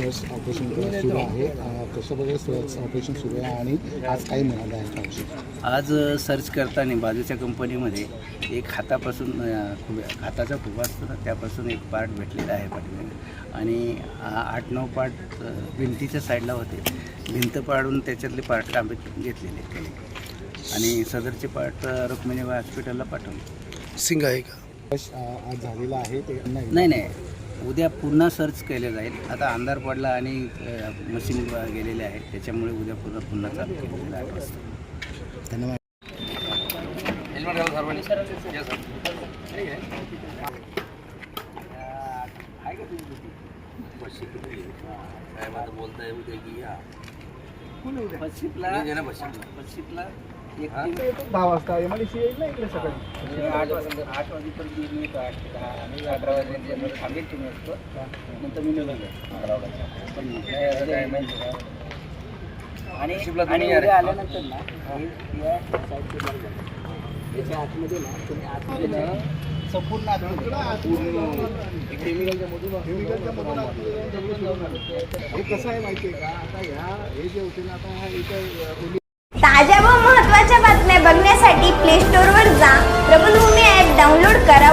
Search operation सुरू आहे. अ, कशा प्रकारे सर्च ऑपरेशन सुरू आहे आणि आज काय मिळालं आहे आज सर्च करताना बाजूच्या कंपनीमध्ये एक हातापासून खुबे हाताचा खुबा असतो ना त्यापासून एक पार्ट भेटलेला आहे पाठीमागे. आणि आठ नऊ पार्ट भिंतीच्या साईडला होते. भिंत पाडून त्याच्यातले पार्ट ताब्यात घेतलेले आणि सदरचे पार्ट रुक्मिणी हॉस्पिटलला पाठवले. सिंग आहे का? आज झालेला आहे ते? नाही नाही नाही. उद्या पुन्हा सर्च केले जाईल. आता अंधार पडला आणि मशीन गेलेले आहेत. त्याच्यामुळे उद्या पुन्हा पुन्हा चालू केलेलं आहे. आठ वाजता धन्यवाद पश्चिमला दहा वाजता एम आय सी येईल ना इकडे सकाळी. आठ वाजता आठ वाजेपर्यंत मी येतो. आठ ते दहा. आणि अकरा वाजेपर्यंत थांबेल तुम्ही असतो नंतर मी निघून जाईल अकरा वाजता? आणि आणि आल्यानंतर ना या साईडचे बंद आहे. याच्या आतमध्ये ना तुम्ही आतमध्ये ना संपूर्ण हे कसं आहे माहिती आहे का? आता ह्या हे जे होते ना आता हा इथं ताज्या व महत्त्वाच्या बातम्या बघण्यासाठी प्ले स्टोअरवर जा. प्रबलभूमी ॲप डाउनलोड करा.